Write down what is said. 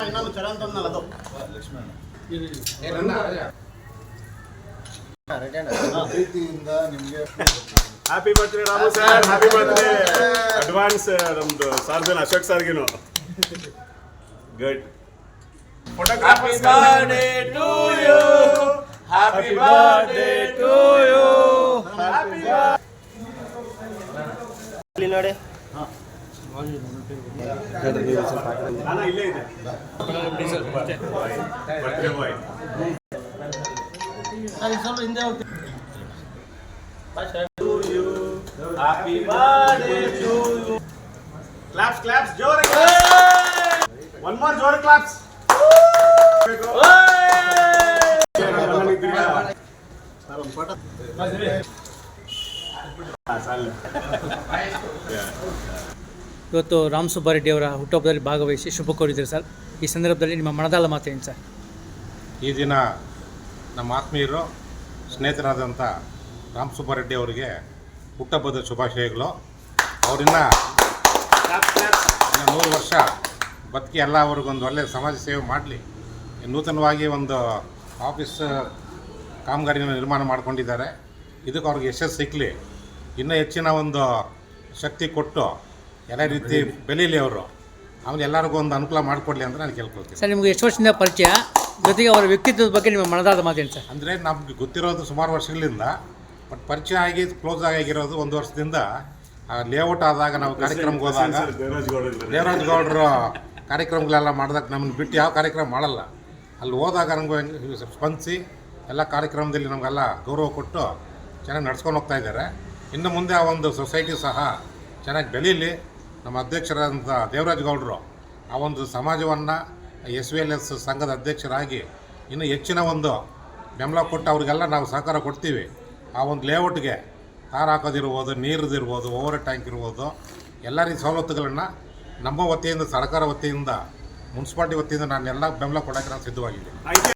ಇನ್ನೊಂದು ಚರಂತ ಅದು ಪ್ರೀತಿಯಿಂದ ನಿಮಗೆ happy birthday Ramu sir happy birthday advance ನಮ್ದು ಸಾರ್ಜನ್ Ashok ಸರ್ಗಿನು. Good photography birthday to you happy birthday to you happy ಇಲ್ಲಿ ನೋಡಿ ನಾನು Happy birthday to you. Claps, claps, jore. One more jore claps. चालेल ಇವತ್ತು ರಾಮ್ ಸುಬ್ಬಾರೆಡ್ಡಿ ಅವರ ಹುಟ್ಟುಹಬ್ಬದಲ್ಲಿ ಭಾಗವಹಿಸಿ ಶುಭ ಕೋರಿದ್ದೀರಿ ಸರ್. ಈ ಸಂದರ್ಭದಲ್ಲಿ ನಿಮ್ಮ ಮನದಾಳ ಮಾತೇನು ಸರ್? ಈ ದಿನ ನಮ್ಮ ಆತ್ಮೀಯರು, ಸ್ನೇಹಿತರಾದಂಥ ರಾಮ್ ಸುಬ್ಬಾರೆಡ್ಡಿ ಅವರಿಗೆ ಹುಟ್ಟಹಬ್ಬದ ಶುಭಾಶಯಗಳು. ಅವರಿಂದ ನೂರು ವರ್ಷ ಬದುಕಿ ಎಲ್ಲ ಅವ್ರಿಗೊಂದು ಒಳ್ಳೆಯ ಸಮಾಜ ಸೇವೆ ಮಾಡಲಿ. ನೂತನವಾಗಿ ಒಂದು ಆಫೀಸ್, ಕಾಮಗಾರಿನ ನಿರ್ಮಾಣ ಮಾಡ್ಕೊಂಡಿದ್ದಾರೆ. ಇದಕ್ಕೆ ಅವ್ರಿಗೆ ಯಶಸ್ಸು ಸಿಕ್ಕಲಿ ಇನ್ನೂ ಹೆಚ್ಚಿನ ಒಂದು ಶಕ್ತಿ ಕೊಟ್ಟು ಎಲ್ಲ ರೀತಿ ಬೆಳೀಲಿ ಅವರು. ಆಮೇಲೆ ಎಲ್ಲರಿಗೂ ಒಂದು ಅನುಕೂಲ ಮಾಡಿಕೊಡ್ಲಿ ಅಂತ ನಾನು ಕೇಳ್ಕೊಳ್ತೀನಿ. ಸರ್ ನಿಮಗೆ ಎಷ್ಟು ವರ್ಷದಿಂದ ಪರಿಚಯ? ಜೊತೆಗೆ ಅವರ ವ್ಯಕ್ತಿತ್ವದ ಬಗ್ಗೆ ನಿಮ್ಮ ಮನದಾದ ಮಾತೇನು ಸರ್ ಅಂದರೆ ನಮ್ಗೆ ಗೊತ್ತಿರೋದು ಸುಮಾರು ವರ್ಷಗಳಿಂದ ಬಟ್ ಪರಿಚಯ ಆಗಿ ಕ್ಲೋಸ್ ಆಗಿರೋದು ಒಂದು ವರ್ಷದಿಂದ ಲೇಔಟ್ ಆದಾಗ ನಾವು ಕಾರ್ಯಕ್ರಮಕ್ಕೆ ಹೋದಾಗ ದೇವರಾಜ್ ಗೌಡರು ಕಾರ್ಯಕ್ರಮಗಳೆಲ್ಲ ಮಾಡಿದಾಗ ನಮ್ಮನ್ನು ಬಿಟ್ಟು ಯಾವ ಕಾರ್ಯಕ್ರಮ ಮಾಡಲ್ಲ. ಅಲ್ಲಿ ಹೋದಾಗ ನಮಗೆ ಸ್ಪಂದಿಸಿ ಎಲ್ಲ ಕಾರ್ಯಕ್ರಮದಲ್ಲಿ ನಮಗೆಲ್ಲ ಗೌರವ ಕೊಟ್ಟು ಚೆನ್ನಾಗಿ ನಡ್ಸ್ಕೊಂಡು ಹೋಗ್ತಾ ಇದ್ದಾರೆ. ಇನ್ನು ಮುಂದೆ ಆ ಒಂದು ಸೊಸೈಟಿ ಸಹ ಚೆನ್ನಾಗಿ ಬೆಳೀಲಿ. ನಮ್ಮ ಅಧ್ಯಕ್ಷರಾದಂಥ ದೇವರಾಜ್ ಗೌಡರು ಆ ಒಂದು ಸಮಾಜವನ್ನು ಎಸ್ ವಿ ಎಲ್ ಎಸ್ ಸಂಘದ ಅಧ್ಯಕ್ಷರಾಗಿ ಇನ್ನು ಹೆಚ್ಚಿನ ಒಂದು ಬೆಂಬಲ ಕೊಟ್ಟು ಅವ್ರಿಗೆಲ್ಲ ನಾವು ಸಹಕಾರ ಕೊಡ್ತೀವಿ. ಆ ಒಂದು ಲೇಔಟ್ಗೆ ಕಾರ್ ಹಾಕೋದಿರ್ಬೋದು ನೀರದಿರ್ಬೋದು ಓವರ್ ಟ್ಯಾಂಕ್ ಇರ್ಬೋದು, ಎಲ್ಲ ರೀತಿ ಸವಲತ್ತುಗಳನ್ನು ನಮ್ಮ ವತಿಯಿಂದ, ಸರ್ಕಾರ ವತಿಯಿಂದ, ಮುನ್ಸಿಪಾಲ್ಟಿ ವತಿಯಿಂದ ನಾನು ಎಲ್ಲ ಬೆಂಬಲ ಕೊಡೋಕ್ಕೆ ನಾನು ಸಿದ್ಧವಾಗಿದ್ದೀನಿ.